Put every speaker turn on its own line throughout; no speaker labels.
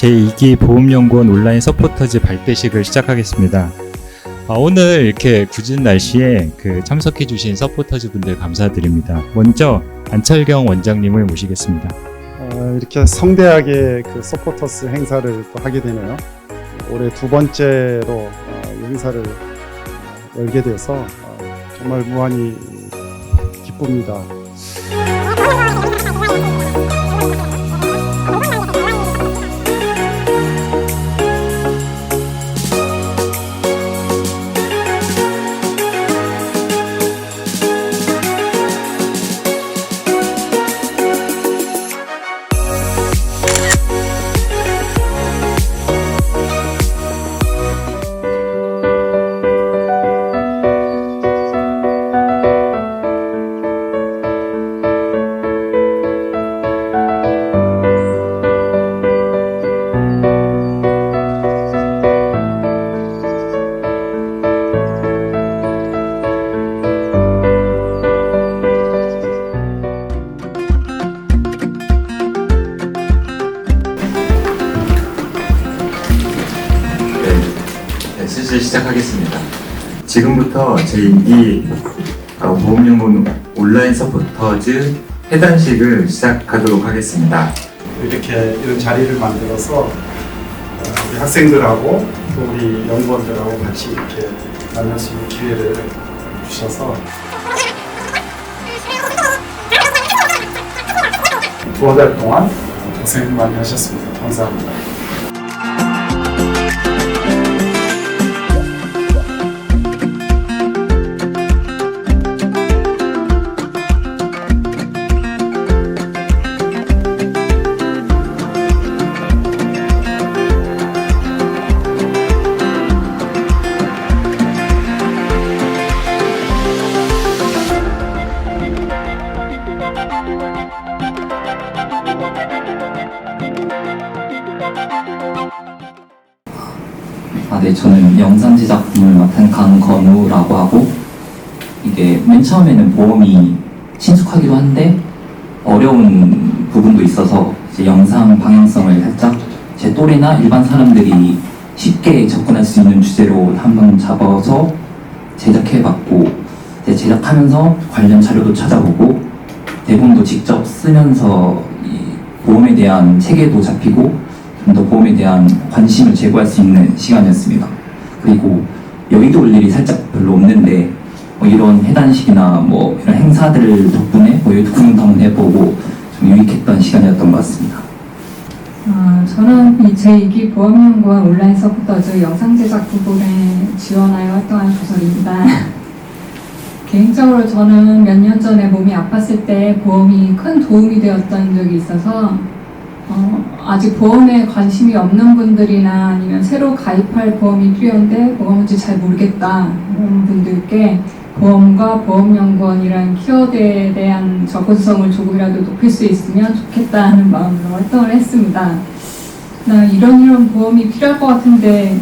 제2기 보험연구원 온라인 서포터즈 발대식을 시작하겠습니다. 아, 오늘 이렇게 굳은 날씨에 그 참석해 주신 서포터즈 분들 감사드립니다. 먼저 안철경 원장님을 모시겠습니다.
어, 이렇게 성대하게 그 서포터스 행사를 또 하게 되네요. 올해 두 번째로 어, 이 행사를 어, 열게 돼서 어, 정말 무한히 기쁩니다.
지금부터 제2기 보험연구원 온라인 서포터즈 해단식을 시작하도록 하겠습니다.
이렇게 이런 자리를 만들어서 어, 우리 학생들하고 또 우리 연구원들하고 같이 이렇게 만날 수 있는 기회를 주셔서 두달 동안 고생 많이 하셨습니다. 감사합니다.
아, 네, 저는 영상 제작팀을 맡은 강건우라고 하고 이게 맨 처음에는 보험이 친숙하기도 한데 어려운 부분도 있어서 이제 영상 방향성을 살짝 제 또래나 일반 사람들이 쉽게 접근할 수 있는 주제로 한번 잡아서 제작해봤고 이제 제작하면서 관련 자료도 찾아보고 대본도 직접 쓰면서 이 보험에 대한 체계도 잡히고 좀 더 보험에 대한 관심을 제고할 수 있는 시간이었습니다. 그리고 여의도 올 일이 살짝 별로 없는데 뭐 이런 해단식이나 뭐 이런 행사들 덕분에 뭐 여의도 구경도 한번 해보고 좀 유익했던 시간이었던 것 같습니다.
아, 저는 이 제2기 보험연구원 온라인 서포터즈 영상 제작 부분에 지원하여 활동한 조설입니다. 개인적으로 저는 몇 년 전에 몸이 아팠을 때 보험이 큰 도움이 되었던 적이 있어서 어, 아직 보험에 관심이 없는 분들이나 아니면 새로 가입할 보험이 필요한데 뭐가 뭔지 잘 모르겠다 이런 분들께 보험과 보험연구원이라는 키워드에 대한 접근성을 조금이라도 높일 수 있으면 좋겠다 하는 마음으로 활동을 했습니다. 나 이런 이런 보험이 필요할 것 같은데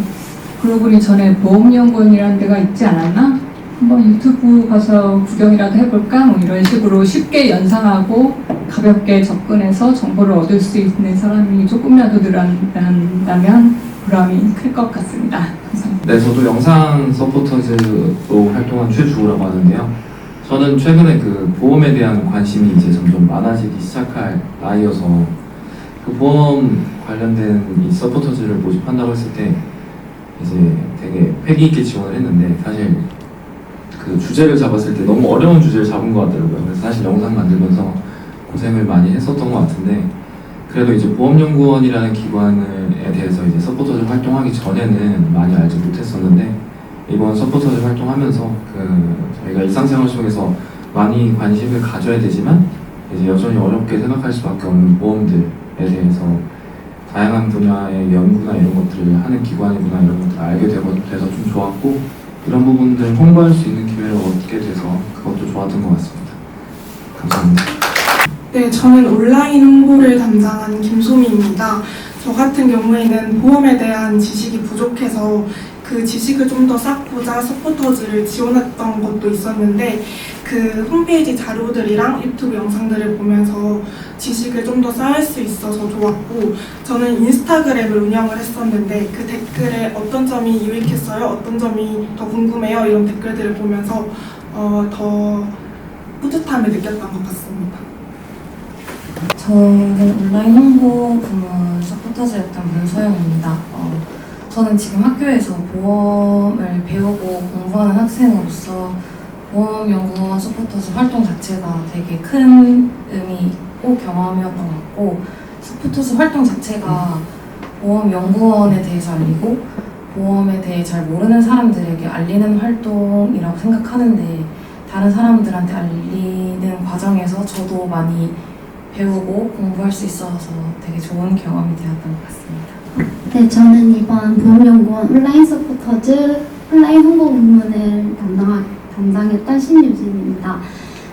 그러고 보니 전에 보험연구원이라는 데가 있지 않았나? 한번 유튜브 가서 구경이라도 해볼까? 뭐 이런 식으로 쉽게 연상하고 가볍게 접근해서 정보를 얻을 수 있는 사람이 조금이라도 늘어난다면 보람이 클 것 같습니다. 감사합니다.
네, 저도 영상 서포터즈로 활동한 최주호라고 하는데요. 저는 최근에 그 보험에 대한 관심이 이제 점점 많아지기 시작할 나이여서 그 보험 관련된 이 서포터즈를 모집한다고 했을 때 이제 되게 패기 있게 지원을 했는데 사실 그 주제를 잡았을 때 너무 어려운 주제를 잡은 것 같더라고요. 그래서 사실 영상 만들면서 고생을 많이 했었던 것 같은데 그래도 이제 보험연구원이라는 기관에 대해서 이제 서포터즈 활동하기 전에는 많이 알지 못했었는데 이번 서포터즈 활동하면서 그 저희가 일상생활 속에서 많이 관심을 가져야 되지만 이제 여전히 어렵게 생각할 수밖에 없는 보험들에 대해서 다양한 분야의 연구나 이런 것들을 하는 기관이구나 이런 것들을 알게 되고 돼서 좀 좋았고 이런 부분들 홍보할 수 있는 기회를 얻게 돼서 그것도 좋았던 것 같습니다. 감사합니다.
네, 저는 온라인 홍보를 담당하는 김소미입니다. 저 같은 경우에는 보험에 대한 지식이 부족해서 그 지식을 좀 더 쌓고자 서포터즈를 지원했던 것도 있었는데 그 홈페이지 자료들이랑 유튜브 영상들을 보면서 지식을 좀 더 쌓을 수 있어서 좋았고 저는 인스타그램을 운영을 했었는데 그 댓글에 어떤 점이 유익했어요? 어떤 점이 더 궁금해요? 이런 댓글들을 보면서 어, 더 뿌듯함을 느꼈던 것 같습니다.
저는 온라인 홍보 부문 서포터즈였던 문서영입니다. 어, 저는 지금 학교에서 보험을 배우고 공부하는 학생으로서 보험 연구원 서포터즈 활동 자체가 되게 큰 의미 있고 경험이었던 것 같고 서포터즈 활동 자체가 보험 연구원에 대해서 알리고 보험에 대해 잘 모르는 사람들에게 알리는 활동이라고 생각하는데 다른 사람들한테 알리는 과정에서 저도 많이 배우고 공부할 수 있어서 되게 좋은 경험이 되었던 것 같습니다.
네, 저는 이번 보험연구원 온라인 서포터즈 온라인 홍보 부문을 담당, 담당했던 신유진입니다.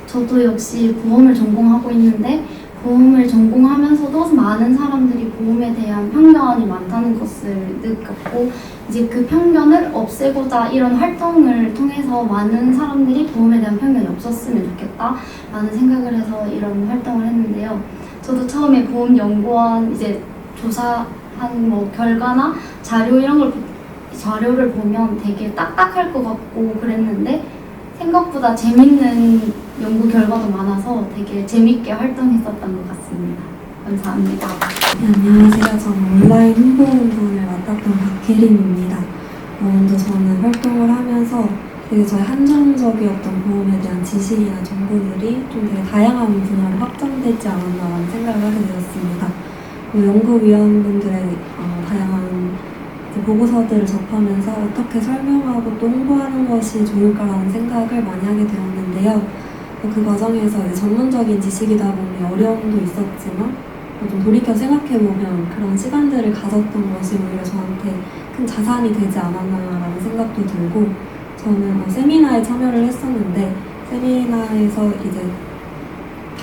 저도 역시 보험을 전공하고 있는데 보험을 전공하면서도 많은 사람들이 보험에 대한 편견이 많다는 것을 느꼈고 이제 그 편견을 없애고자 이런 활동을 통해서 많은 사람들이 보험에 대한 편견이 없었으면 좋겠다라는 생각을 해서 이런 활동을 했는데요. 저도 처음에 보험연구원 이제 조사 한 뭐 결과나 자료 이런 걸 보- 자료를 보면 되게 딱딱할 것 같고 그랬는데 생각보다 재밌는 연구 결과도 많아서 되게 재밌게 활동했었던 것 같습니다. 감사합니다.
네, 안녕하세요. 저는 온라인 홍보 부분을 맡았던 박혜림입니다. 어, 먼저 저는 활동을 하면서 되게 저의 한정적이었던 보험에 대한 지식이나 정보들이 좀 되게 다양한 분야로 확장되지 않았나라는 생각을 하게 되었습니다. 그 연구위원분들의 어, 다양한 이제 보고서들을 접하면서 어떻게 설명하고 또 홍보하는 것이 좋을까라는 생각을 많이 하게 되었는데요. 어, 그 과정에서 전문적인 지식이다 보니 어려움도 있었지만 좀 돌이켜 생각해보면 그런 시간들을 가졌던 것이 오히려 저한테 큰 자산이 되지 않았나라는 생각도 들고 저는 어, 세미나에 참여를 했었는데 세미나에서 이제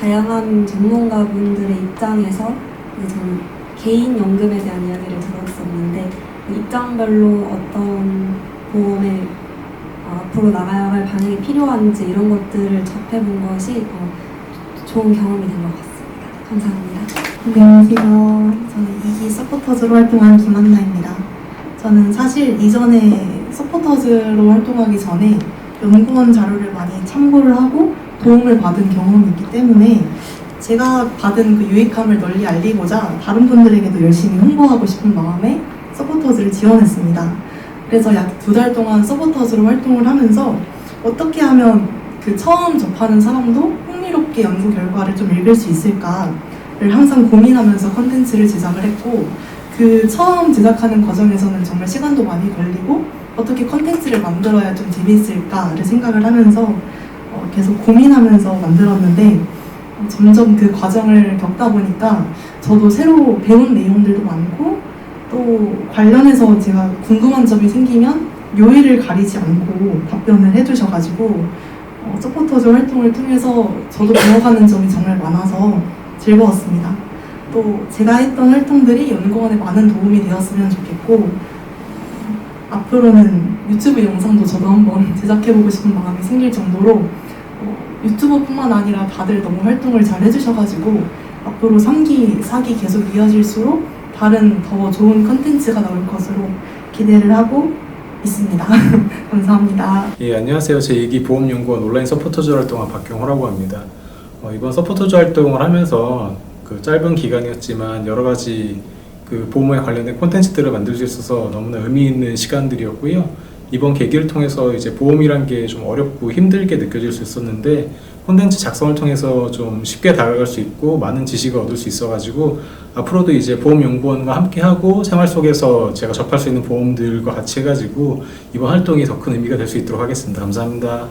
다양한 전문가분들의 입장에서 저는 개인 연금에 대한 이야기를 들었었는데 그 입장별로 어떤 보험에 어, 앞으로 나가야 할 방향이 필요한지 이런 것들을 접해본 것이 어, 좋은 경험이 된 것 같습니다. 감사합니다.
안녕하세요. 저는 이기 서포터즈로 활동한 김한나입니다. 저는 사실 이전에 서포터즈로 활동하기 전에 연구원 자료를 많이 참고를 하고 도움을 받은 경험이 있기 때문에 제가 받은 그 유익함을 널리 알리고자 다른 분들에게도 열심히 홍보하고 싶은 마음에 서포터즈를 지원했습니다. 그래서 약 두 달 동안 서포터즈로 활동을 하면서 어떻게 하면 그 처음 접하는 사람도 흥미롭게 연구 결과를 좀 읽을 수 있을까 를 항상 고민하면서 컨텐츠를 제작을 했고 그 처음 제작하는 과정에서는 정말 시간도 많이 걸리고 어떻게 컨텐츠를 만들어야 좀 재미있을까를 생각을 하면서 어, 계속 고민하면서 만들었는데 어, 점점 그 과정을 겪다 보니까 저도 새로 배운 내용들도 많고 또 관련해서 제가 궁금한 점이 생기면 요일을 가리지 않고 답변을 해주셔가지고 어, 서포터즈 활동을 통해서 저도 배워가는 점이 정말 많아서 즐거웠습니다. 또 제가 했던 활동들이 연구원에 많은 도움이 되었으면 좋겠고 어, 앞으로는 유튜브 영상도 저도 한번 제작해보고 싶은 마음이 생길 정도로 어, 유튜버뿐만 아니라 다들 너무 활동을 잘 해주셔가지고 앞으로 3기, 4기 계속 이어질수록 다른 더 좋은 컨텐츠가 나올 것으로 기대를 하고 있습니다. 감사합니다.
예, 안녕하세요. 제 2기 보험연구원 온라인 서포터즈 활동한 박경호라고 합니다. 어, 이번 서포터즈 활동을 하면서 그 짧은 기간이었지만 여러 가지 그 보험에 관련된 콘텐츠들을 만들 수 있어서 너무나 의미 있는 시간들이었고요. 이번 계기를 통해서 이제 보험이란 게 좀 어렵고 힘들게 느껴질 수 있었는데 콘텐츠 작성을 통해서 좀 쉽게 다가갈 수 있고 많은 지식을 얻을 수 있어가지고 앞으로도 이제 보험연구원과 함께하고 생활 속에서 제가 접할 수 있는 보험들과 같이 해가지고 이번 활동이 더 큰 의미가 될 수 있도록 하겠습니다. 감사합니다.